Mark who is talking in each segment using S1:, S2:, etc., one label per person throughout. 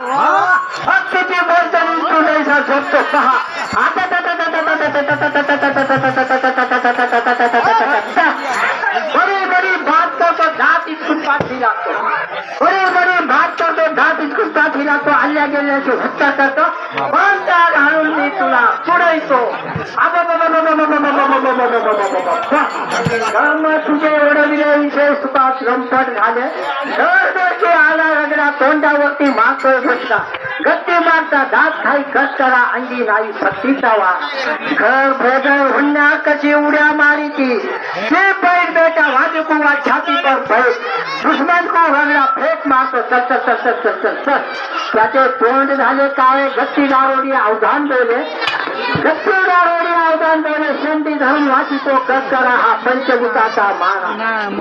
S1: हत्तीची बोलतानी तू नाहीसा झोपतो पहा आता बड़ी बड़ी बात करतो दात इचकून पाठी लागतो बड़ी बड़ी बात करतो दात इचकून पाठी लागतो हल्ल्या गेल्याची हत्या करतो पण त्या घालून मी तुला पुढयतो कर्म तुझे ओढविले विषय सुखात लंपट झाले दरदरचे आला रगडा तोंडावरती माकळ घटला गत्ते मारता दात खाई कस करा अंगी नाही पत्तीचा वा घर भोजन हुन्या कशी उड्या मारी ती ते पैर बेटा वाजू कुवा छाती पर बैठ दुश्मन को रगडा फेक मारतो चल चल चल चल चल चल त्याचे तोंड झाले काय गत्ती दारोडी अवधान बोले शेंडी धरून वाचितो कस करा हा पंचभूताचा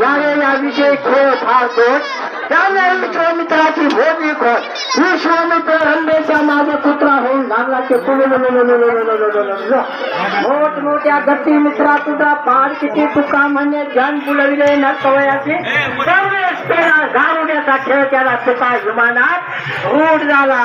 S1: यारे या विषयी खेळ फार गोड त्याने विश्वामित्राची भोगी खोट विश्वामित्र रंबेच्या मागे कुत्रा होऊन लागला मोठ मोठ्या गती मित्रा तुझा पाड किती तुका म्हणे जन बुलविले न कवयाचे सर्वेस केला गारुड्याचा खेळ केला तुका विमानात रूढ झाला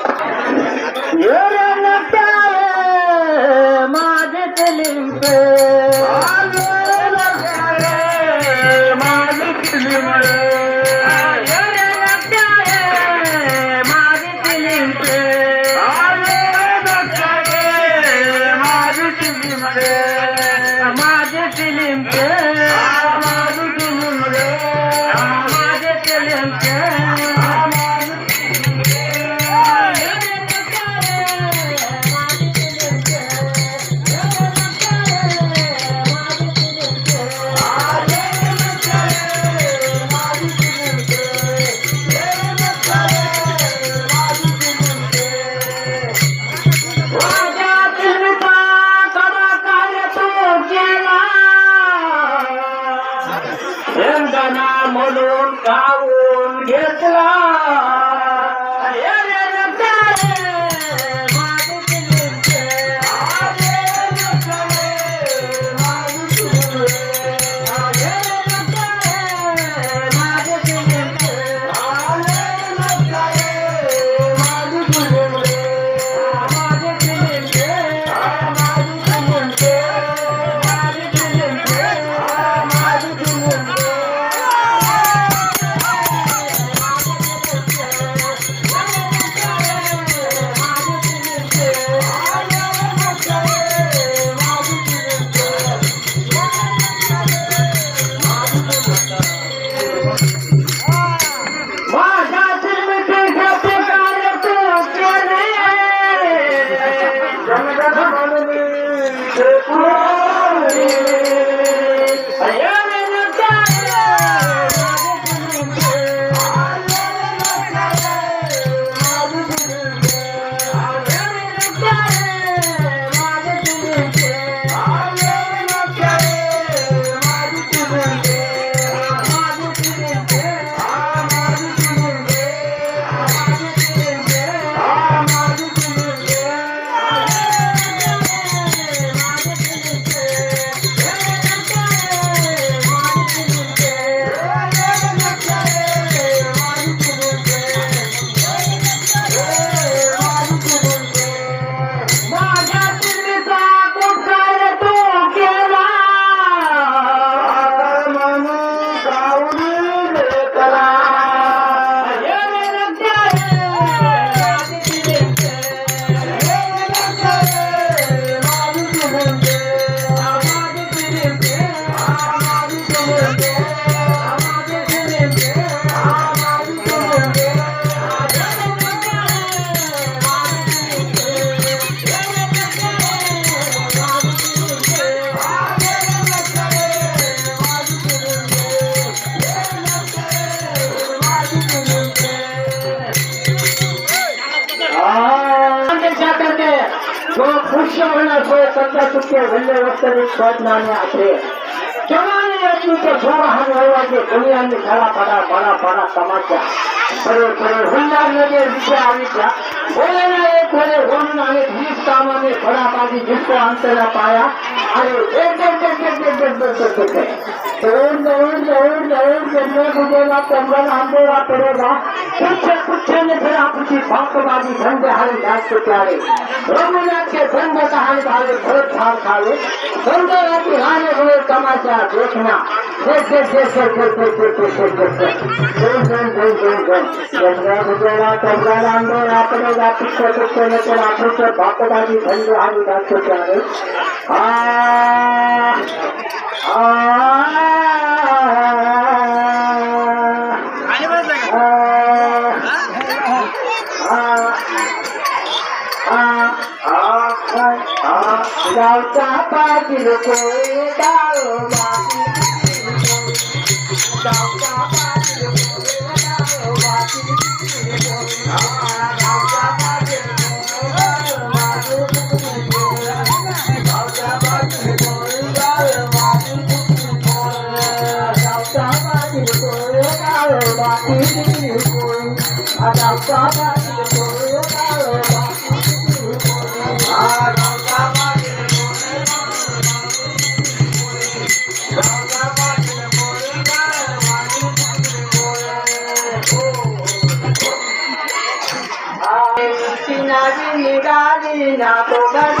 S1: माझे फिलिम माझे মনন কাউন গেছিলাম ते सत्ता चुके भले वक्त में छोड़ना ने आखरे जवानी अपनी के छोरा हम होवा के दुनिया में खड़ा पड़ा बड़ा बड़ा तमाचा खरे खरे उल्हासनगर विषय आविष्या बोलायला एक खरे म्हणून आम्ही वीस कामाने फळापाजी जिसको अंतरा पाया आणि एक एक एक एक एक एक एक एक एक जरूर जरूर संजय गुडेला चंदन आंबेला पडेला पुच्छ पुच्छन फिरा पुची भाकबाजी धंद हरी धास्त प्यारे रघुनाथचे धंद कहाल भावे भरत धार खाले सौंदर्याची राणे हुए तमाशा देखना भाकबाजी धंद हरी धास्त प्यारे आ आ गावचा पाटील कोळे गाव माती गावचा पाटील गाव माती I'm not না তোমার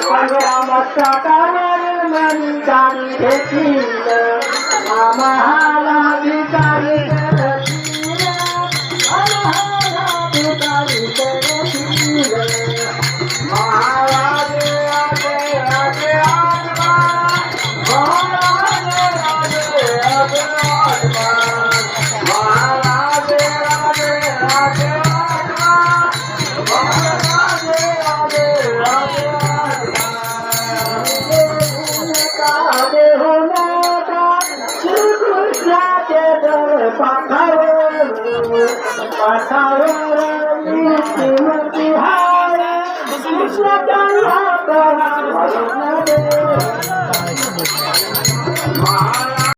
S1: संग्रामाचा कावळ मनी जाणी घेतील आम्हाला विचारित trabaja